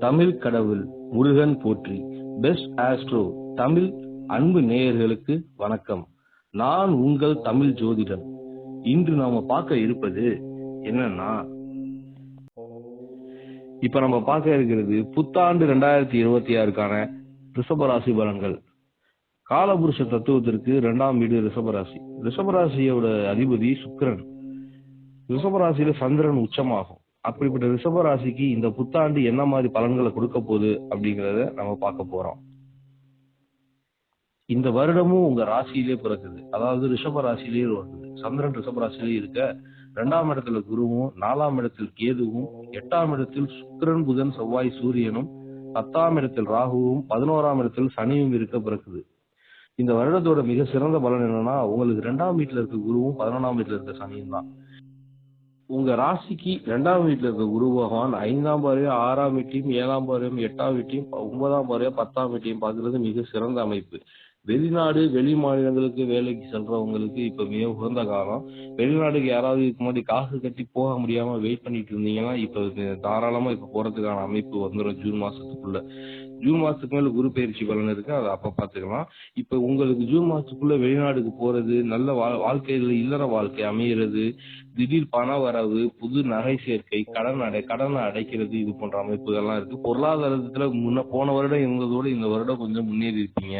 தமிழ் கடவுள் முருகன் போற்றி. Best astro Tamil அன்பு நேயர்களுக்கு வணக்கம். நான் உங்கள் தமிழ் ஜோதிடன் இன்று நாம பார்க்க இருப்பது என்னன்னா இப்ப நம்ம பார்க்க இருக்கிறது புத்தாண்டு ரெண்டாயிரத்தி இருபத்தி ஆறுக்கான ரிஷபராசி பலன்கள். காலபுருஷ தத்துவத்திற்கு இரண்டாம் வீடு ரிஷபராசி. ரிஷபராசியோட அதிபதி சுக்கிரன். ரிஷபராசியில சந்திரன் உச்சமாகும். அப்படிப்பட்ட ரிஷபராசிக்கு இந்த புத்தாண்டு என்ன மாதிரி பலன்களை கொடுக்க போகுது அப்படிங்கறத நம்ம பார்க்க போறோம். இந்த வருடமும் உங்க ராசியிலே பிறக்குது. அதாவது ரிஷப ராசியிலேயே வருது சந்திரன் ரிஷப ராசியிலேயே இருக்க ரெண்டாம் இடத்துல குருவும் நாலாம் இடத்தில் கேதுவும் எட்டாம் இடத்தில் சுக்கிரன் புதன் செவ்வாய் சூரியனும் பத்தாம் இடத்தில் ராகுவும் பதினோராம் இடத்தில் சனியும் இருக்க பிறக்குது. இந்த வருடத்தோட மிக சிறந்த பலன் என்னன்னா உங்களுக்கு ரெண்டாம் வீட்டுல இருக்க குருவும் பதினொன்றாம் வீட்டுல இருக்க சனியும் தான். உங்க ராசிக்கு இரண்டாம் வீட்டுல இருக்க குரு பகவான் ஐந்தாம் பார்வையும் ஆறாம் வீட்டையும் ஏழாம் பார்வையும் எட்டாம் வீட்டையும் ஒன்பதாம் பார்வையும் பத்தாம் வீட்டையும் பார்க்கறது மிக சிறந்த அமைப்பு. வெளிநாடு வெளி மாநிலங்களுக்கு வேலைக்கு செல்றவங்களுக்கு இப்ப மிக உகந்த காலம். வெளிநாடுக்கு யாராவது இதுக்கு முன்னாடி காசு கட்டி போக முடியாம வெயிட் பண்ணிட்டு இருந்தீங்கன்னா இப்ப தாராளமா இப்ப போறதுக்கான அமைப்பு வந்துடும் ஜூன் மாசத்துக்குள்ள. ஜூன் மாசத்துக்கு மேல குரு பயிற்சி பலன் இருக்கு அதை அப்ப பாத்துக்கலாம் இப்ப உங்களுக்கு ஜூன் மாசத்துக்குள்ள வெளிநாடுக்கு போறது நல்ல வா- வாழ்க்கையில இல்லற வாழ்க்கை அமையிறது திடீர் பண வரவு புது நகை சேர்க்கை கடன் அடை கடனை அடைக்கிறது இது போன்ற அமைப்புகள்லாம் இருக்கு. பொருளாதாரத்துல முன்ன போன வருடம் இருந்ததோட இந்த வருடம் கொஞ்சம் முன்னேறி இருப்பீங்க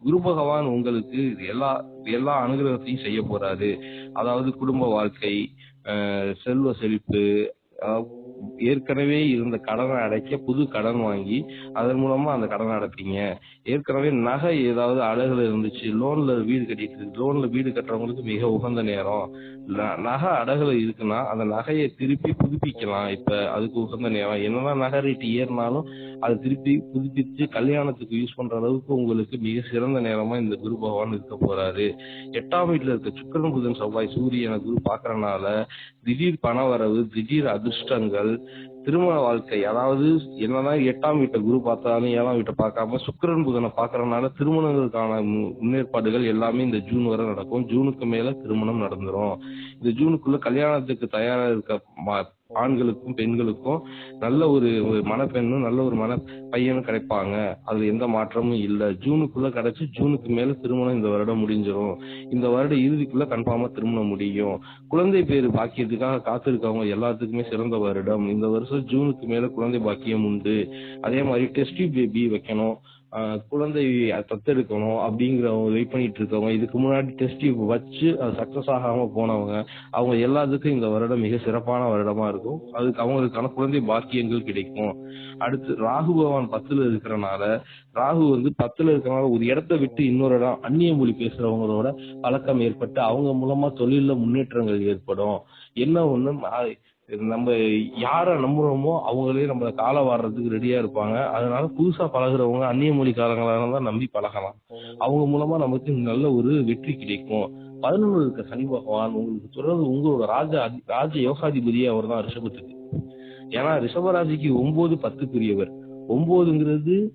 குரு பகவான் உங்களுக்கு எல்லா எல்லா அனுகிரகத்தையும் செய்ய போறாரு. அதாவது குடும்ப வாழ்க்கை செல்வ செழிப்பு ஏற்கனவே இருந்த கடனை அடைக்க புது கடன் வாங்கி அதன் மூலமா அந்த கடனை அடைப்பீங்க. ஏற்கனவே நகை ஏதாவது அடகுல இருந்துச்சு லோன்ல வீடு கட்டிட்டு லோன்ல வீடு கட்டுறவங்களுக்கு மிக உகந்த நேரம். ந- நகை அடகுல இருக்குன்னா அந்த நகையை திருப்பி புதுப்பிக்கலாம். இப்ப அதுக்கு உகந்த நேரம். என்னதான் நகை ரேட் ஏறினாலும் அதை திருப்பி புதுப்பிச்சு கல்யாணத்துக்கு யூஸ் பண்ற அளவுக்கு உங்களுக்கு மிக சிறந்த நேரமா இந்த குரு பகவான் இருக்க போறாரு. எட்டாம் வீட்டுல இருக்க சுக்கரன் புதன் செவ்வாய் சூரியனை குரு பாக்குறனால திடீர் பண வரவு திடீர் அதிர்ஷ்டங்கள் திருமண வாழ்க்கை அதாவது என்னதான் எட்டாம் வீட்டை குரு பார்த்தாலும் ஏழாம் வீட்டை பார்க்காம சுக்கிரன் புதனை பார்க்கறதுனால திருமணங்களுக்கான முன்னேற்பாடுகள் எல்லாமே இந்த ஜூன் வரை நடக்கும். ஜூனுக்கு மேல திருமணம் நடந்துரும். இந்த ஜூனுக்குள்ள கல்யாணத்துக்கு தயாரா இருக்க மா- ஆண்களுக்கும் பெண்களுக்கும் நல்ல ஒரு மனப்பெண்ணும் மணப்பெண்ணும் நல்ல ஒரு மன பையனும் கிடைப்பாங்க. அதுல எந்த மாற்றமும் இல்ல. ஜூனுக்குள்ள கிடைச்சு ஜூனுக்கு மேல திருமணம் இந்த வருடம் முடிஞ்சிடும் இந்த வருட இறுதிக்குள்ள கன்ஃபார்மா திருமணம் முடியும். குழந்தை பேரு பாக்கியத்துக்காக காத்திருக்கவங்க எல்லாத்துக்குமே சிறந்த வருடம். இந்த வருஷம் ஜூனுக்கு மேல குழந்தை பாக்கியம் உண்டு. அதே மாதிரி டெஸ்டி பேபி வைக்கணும். குழந்தை தத்தெடுக்கணும் அப்படிங்கிறவங்க வெயிட் பண்ணிட்டு இருக்கவங்க இதுக்கு முன்னாடி டெஸ்ட் வச்சு அது சக்சஸ் ஆகாம போனவங்க அவங்க எல்லாத்துக்கும் இந்த வருடம் மிக சிறப்பான வருடமா இருக்கும். அதுக்கு அவங்களுக்கான குழந்தை பாக்கியங்கள் கிடைக்கும். அடுத்து ராகு பகவான் பத்துல இருக்கிறனால ராகு வந்து பத்துல இருக்கிறனால ஒரு இடத்த விட்டு இன்னொரு இடம் அந்நிய மொழி பேசுறவங்களோட பழக்கம் ஏற்பட்டு அவங்க மூலமா தொழில முன்னேற்றங்கள் ஏற்படும். என்ன ஒண்ணு நம்ம யாரை நம்புறோமோ அவங்களே நம்மள காலை வாடுறதுக்கு ரெடியா இருப்பாங்க. அதனால புதுசா பழகுறவங்க அந்நிய மொழி தான் நம்பி பழகலாம். அவங்க மூலமா நமக்கு நல்ல ஒரு வெற்றி கிடைக்கும். பதினொன்று இருக்க சனி பகவான் உங்களுக்கு தொடர்ந்து உங்களோட ராஜ அதி- ராஜ யோகாதிபதியே அவர் தான் ரிஷபத்துக்கு. ஏன்னா ரிஷபராசிக்கு ஒன்பது பத்துக்குரியவர். ஒன்பதுங்கிறது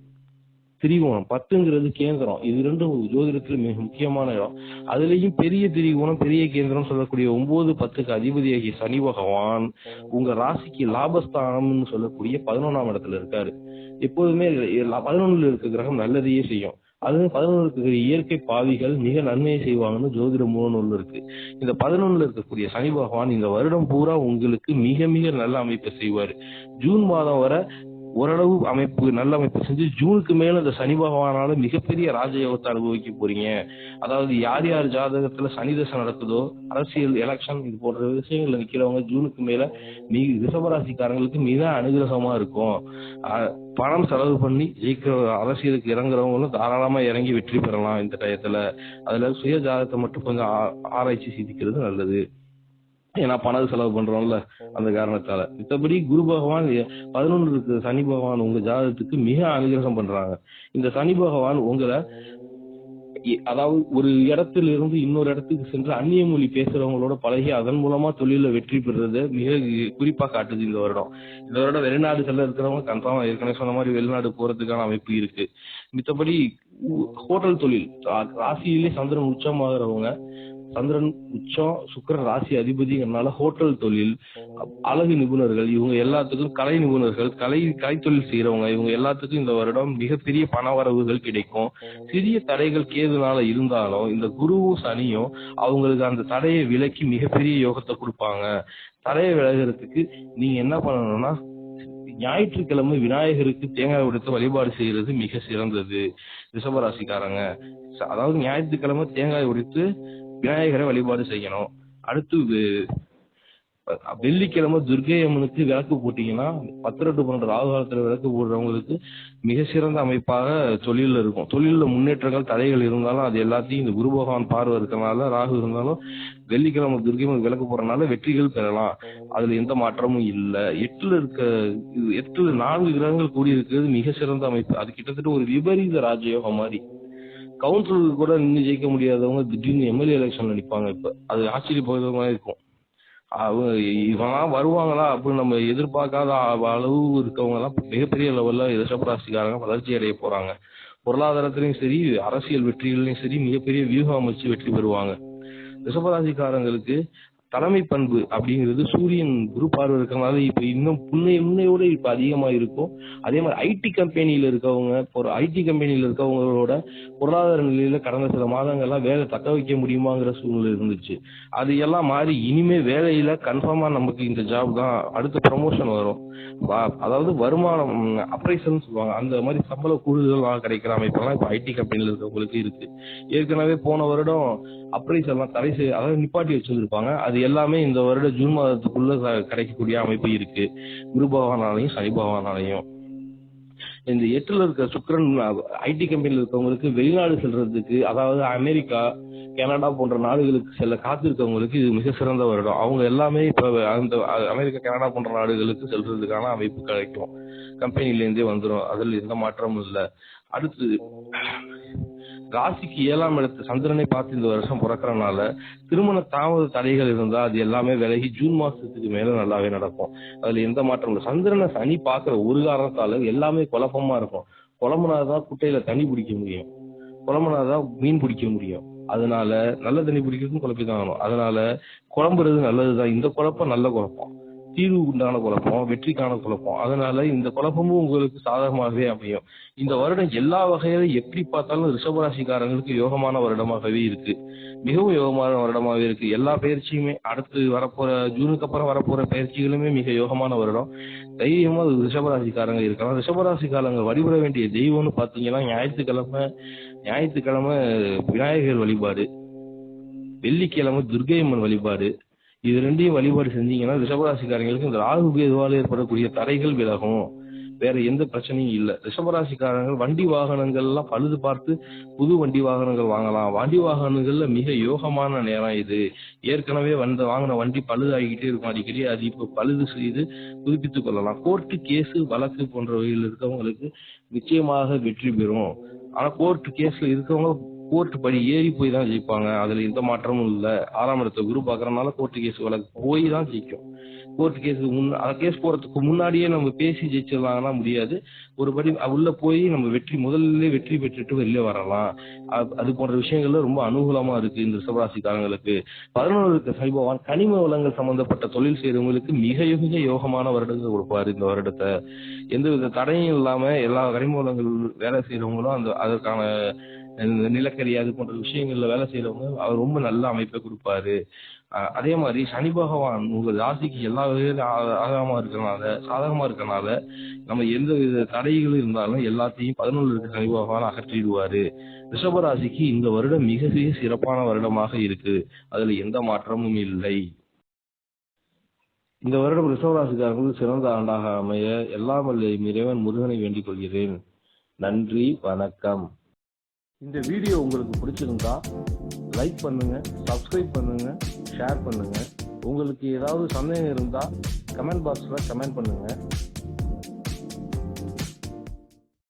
திரிகோணம். பத்துங்கிறது கேந்திரம். இது ரெண்டும் ஜோதிடத்துல மிக முக்கியமான இடம். அதுலயும் பெரிய திரிகோணம் பெரிய கேந்திரம் சொல்லக்கூடிய ஒன்பது பத்துக்கு அதிபதியாகிய சனி பகவான் உங்க ராசிக்கு லாபஸ்தானம்னு சொல்லக்கூடிய பதினொன்னாம் இடத்துல இருக்காரு. எப்போதுமே பதினொன்னுல இருக்க கிரகம் நல்லதையே செய்யும். அது பதினொன்று இருக்கக்கூடிய இயற்கை பாவிகள் மிக நன்மையை செய்வாங்கன்னு ஜோதிட மூலநூல் இருக்கு. இந்த பதினொன்னுல இருக்கக்கூடிய சனி பகவான் இந்த வருடம் பூரா உங்களுக்கு மிக மிக நல்ல அமைப்பை செய்வாரு. ஜூன் மாதம் வர ஓரளவு அமைப்பு நல்ல அமைப்பு செஞ்சு ஜூனுக்கு மேல இந்த சனி பகவானால மிகப்பெரிய ராஜயோகத்தை அனுபவிக்க போறீங்க. அதாவது யார் யார் ஜாதகத்துல சனி தசை நடக்குதோ அரசியல் எலெக்ஷன் இது போன்ற விஷயங்கள்ல நிக்கிறவங்க ஜூனுக்கு மேல மிக ரிஷபராசிக்காரங்களுக்கு மிக அனுகிரகமா இருக்கும். பணம் செலவு பண்ணி ஜெயிக்கிற அரசியலுக்கு இறங்குறவங்களும் தாராளமா இறங்கி வெற்றி பெறலாம் இந்த டயத்துல. அதுல சுய ஜாதகத்தை மட்டும் கொஞ்சம் ஆ- ஆராய்ச்சி செய்திக்கிறது நல்லது. ஏன்னா பணம் செலவு பண்றோம்ல அந்த காரணத்தால. மத்தபடி குரு பகவான் பதினொன்று இருக்கு சனி பகவான் உங்க ஜாதகத்துக்கு மிக அனுகிரகம் பண்றாங்க. இந்த சனி பகவான் உங்களை அதாவது ஒரு இடத்துல இருந்து இன்னொரு இடத்துக்கு சென்று அந்நிய மொழி பேசுறவங்களோட பழகி அதன் மூலமா தொழில வெற்றி பெறுறது மிக குறிப்பா காட்டுது இந்த வருடம். இந்த வருடம் வெளிநாடுகள்ல இருக்கிறவங்க கன்ஃபார்மா ஏற்கனவே சொன்ன மாதிரி வெளிநாடு போறதுக்கான அமைப்பு இருக்கு. மித்தபடி ஹோட்டல் தொழில் ராசியிலே சந்திரன் உச்சமாகறவங்க சந்திரன் உச்சம் சுக்கரன் ராசி அதிபதிங்கிறனால ஹோட்டல் தொழில் அழகு நிபுணர்கள் இவங்க எல்லாத்துக்கும் கலை நிபுணர்கள் கலை கலைத்தொழில் செய்யறவங்க இவங்க எல்லாத்துக்கும் இந்த வருடம் மிகப்பெரிய பண வரவுகள் கிடைக்கும். சிறிய தடைகள் கேதுனால இருந்தாலும் இந்த குருவும் சனியும் அவங்களுக்கு அந்த தடையை விலக்கி மிகப்பெரிய யோகத்தை கொடுப்பாங்க. தடையை விலகிறதுக்கு நீங்க என்ன பண்ணணும்னா ஞாயிற்றுக்கிழமை விநாயகருக்கு தேங்காய் உடைத்து வழிபாடு செய்யறது மிக சிறந்தது. ரிஷபராசிக்காரங்க. அதாவது ஞாயிற்றுக்கிழமை தேங்காய் உடைத்து விநாயகரை வழிபாடு செய்யணும். அடுத்து வெள்ளிக்கிழமை துர்க்கை அம்மனுக்கு விளக்கு போட்டீங்கன்னா பத்து ரெண்டு பன்னெண்டு ராகு காலத்துல விளக்கு போடுறவங்களுக்கு மிக சிறந்த அமைப்பாக தொழில்ல இருக்கும். தொழிலில் முன்னேற்றங்கள் தடைகள் இருந்தாலும் அது எல்லாத்தையும் இந்த குரு பகவான் பார்வை இருக்கறனால ராகு இருந்தாலும் வெள்ளிக்கிழமை துர்க்கை அம்மனுக்கு விளக்கு போடுறதுனால வெற்றிகள் பெறலாம். அதுல எந்த மாற்றமும் இல்ல. எட்டுல இருக்க எட்டுல நான்கு கிரகங்கள் கூடி இருக்கிறது மிக சிறந்த அமைப்பு. அது கிட்டத்தட்ட ஒரு விபரீத ராஜயோகம் மாதிரி. கவுன்சிலருக்கு கூட நின்று ஜெயிக்க முடியாதவங்க திடீர்னு எம்எல்ஏ எலெக்ஷன் நிப்பாங்க இப்ப. அது ஆச்சரியப்படுற மாதிரி இருக்கும். அவங்க இவங்கலாம் வருவாங்களா அப்படின்னு நம்ம எதிர்பார்க்காத அளவு இருக்கவங்க எல்லாம் மிகப்பெரிய லெவல்ல ரிஷபராசிக்காரங்க வளர்ச்சி அடைய போறாங்க. பொருளாதாரத்திலையும் சரி அரசியல் வெற்றிகள்லையும் சரி மிகப்பெரிய வியூகம் அமைச்சு வெற்றி பெறுவாங்க. ரிஷபராசிக்காரங்களுக்கு தலைமை பண்பு அப்படிங்கிறது சூரியன் குரு பார்வை இருக்கிறனால இப்ப இன்னும் முன்னைய முன்னையோட இப்ப அதிகமா இருக்கும் அதே மாதிரி ஐடி கம்பெனியில இருக்கவங்க ஒரு ஐடி கம்பெனியில இருக்கவங்களோட பொருளாதார நிலையில கடந்த சில மாதங்கள்லாம் வேலை தக்க வைக்க முடியுமாங்கிற சூழ்நிலை இருந்துச்சு. அது எல்லாம் மாறி இனிமே வேலையில கன்ஃபார்மா நமக்கு இந்த ஜாப் தான் அடுத்த ப்ரமோஷன் வரும். அதாவது வருமானம் அப்ரைசல் சொல்லுவாங்க. அந்த மாதிரி சம்பள கூடுதல் கிடைக்கிற அமைப்பெல்லாம் இப்ப ஐடி கம்பெனில இருக்கவங்களுக்கு இருக்கு. ஏற்கனவே போன வருடம் அப்ரைஸ் எல்லாம் தடை செய் அதாவது நிப்பாட்டி வச்சிருந்துருப்பாங்க. அது எல்லாமே இந்த வருடம் ஜூன் மாதத்துக்குள்ள கிடைக்கக்கூடிய அமைப்பு இருக்கு. குரு பகவானாலையும் சனி பகவானாலையும். இந்த எட்டுல இருக்க சுக்கரன் ஐடி கம்பெனியில் இருக்கவங்களுக்கு வெளிநாடு செல்றதுக்கு அதாவது அமெரிக்கா கனடா போன்ற நாடுகளுக்கு செல்ல காத்திருக்கவங்களுக்கு இது மிக சிறந்த வருடம். அவங்க எல்லாமே இப்ப அந்த அமெரிக்கா கனடா போன்ற நாடுகளுக்கு செல்றதுக்கான அமைப்பு கிடைக்கும். கம்பெனில இருந்தே வந்துடும் அதில் எந்த மாற்றமும் இல்லை. அடுத்து ராசிக்கு ஏழாம் இடத்து சந்திரனை பார்த்து இந்த வருஷம் பிறக்கிறனால திருமண தாமத தடைகள் இருந்தா அது எல்லாமே விலகி ஜூன் மாசத்துக்கு மேல நல்லாவே நடக்கும். அதுல எந்த மாற்றம் இல்லை. சந்திரனை சனி பாக்குற ஒரு காரணத்தால எல்லாமே குழப்பமா இருக்கும். குழம்புனாதான் குட்டையில தண்ணி பிடிக்க முடியும். குழம்புனாதான் மீன் பிடிக்க முடியும். அதனால நல்ல தண்ணி பிடிக்கிறதுக்கும் குழப்பி தான் ஆகணும். அதனால குழம்புறது நல்லதுதான். இந்த குழப்பம் நல்ல குழப்பம். தீர்வு உண்டான குழப்பம் வெற்றிக்கான குழப்பம். அதனால இந்த குழப்பமும் உங்களுக்கு சாதகமாகவே அமையும். இந்த வருடம் எல்லா வகையிலும் எப்படி பார்த்தாலும் ரிஷபராசிக்காரங்களுக்கு யோகமான வருடமாகவே இருக்கு. மிகவும் யோகமான வருடமாகவே இருக்கு. எல்லா பயிற்சியுமே அடுத்து வரப்போற ஜூனுக்கு அப்புறம் வரப்போற பயிற்சிகளுமே மிக யோகமான வருடம். தைரியமா ரிஷபராசிக்காரங்க இருக்கலாம். ரிஷபராசிக்காரங்க வழிபட வேண்டிய தெய்வம்னு பாத்தீங்கன்னா ஞாயிற்றுக்கிழமை ஞாயிற்றுக்கிழமை விநாயகர் வழிபாடு வெள்ளிக்கிழமை துர்க்கையம்மன் வழிபாடு இது ரெண்டையும் வழிபாடு செஞ்சீங்கன்னா ரிஷபராசிக்காரங்களுக்கு இந்த ராகு கேதுவால் ஏற்படக்கூடிய தடைகள் விலகும். வேற எந்த பிரச்சனையும் இல்ல. ரிஷபராசிக்காரங்க வண்டி வாகனங்கள் எல்லாம் பழுது பார்த்து புது வண்டி வாகனங்கள் வாங்கலாம். வண்டி வாகனங்கள்ல மிக யோகமான நேரம் இது. ஏற்கனவே வந்த வாங்கின வண்டி பழுதாகிக்கிட்டே இருக்கும். அடிக்கடி அது இப்போ பழுது செய்து புதுப்பித்துக் கொள்ளலாம். கோர்ட்டு கேஸு வழக்கு போன்றவையில் இருக்கவங்களுக்கு நிச்சயமாக வெற்றி பெறும். ஆனா கோர்ட் கேஸ்ல இருக்கவங்க கோர்ட் படி ஏறி போய் தான் ஜெயிப்பாங்க. அதுல எந்த மாற்றமும் இல்ல. ஆறாம் இடத்த குரு பாக்குறதுனால கோர்ட் கேஸ் வழக்கு போய் தான் ஜெயிக்கும். கோர்ட் கேஸுக்கு முன் அந்த கேஸ் போறதுக்கு முன்னாடியே நம்ம பேசி ஜெயிச்சிடலாம்னா முடியாது. ஒரு படி உள்ள போய் நம்ம வெற்றி முதல்ல வெற்றி பெற்றுட்டு வெளியே வரலாம். அது- அது போன்ற விஷயங்கள்ல ரொம்ப அனுகூலமா இருக்கு இந்த ரிஷபராசிக்காரங்களுக்கு பதினொன்று சைபவான் கனிம வளங்கள் சம்பந்தப்பட்ட தொழில் செய்யறவங்களுக்கு மிக மிக யோகமான வருடங்கள் கொடுப்பாரு இந்த வருடத்தை. எந்த வித தடையும் இல்லாம எல்லா கனிம வளங்கள் வேலை செய்யறவங்களும் அந்த அதற்கான இந்த நிலக்கரி அது போன்ற விஷயங்கள்ல வேலை செய்யறவங்க அவர் ரொம்ப நல்ல அமைப்பை கொடுப்பாரு. அதே மாதிரி சனி பகவான் உங்க ராசிக்கு எல்லா வகையிலும் ஆதாரமா சாதகமா இருக்கனால நம்ம எந்த வித தடைகள் இருந்தாலும் எல்லாத்தையும் பதினொன்று இருக்க சனி பகவான் அகற்றிடுவாரு. ரிஷபராசிக்கு இந்த வருடம் மிக மிக சிறப்பான வருடமாக இருக்கு. அதுல எந்த மாற்றமும் இல்லை. இந்த வருடம் ரிஷபராசிக்காரங்களுக்கு சிறந்த ஆண்டாக அமைய எல்லாம் வல்ல இறைவன் முருகனை வேண்டிக் கொள்கிறேன். நன்றி வணக்கம். இந்த வீடியோ உங்களுக்கு பிடிச்சிருந்தா லைக் பண்ணுங்க சப்ஸ்கிரைப் பண்ணுங்க ஷேர் பண்ணுங்க. உங்களுக்கு ஏதாவது சந்தேகம் இருந்தால் கமெண்ட் பாக்ஸில் கமெண்ட் பண்ணுங்கள்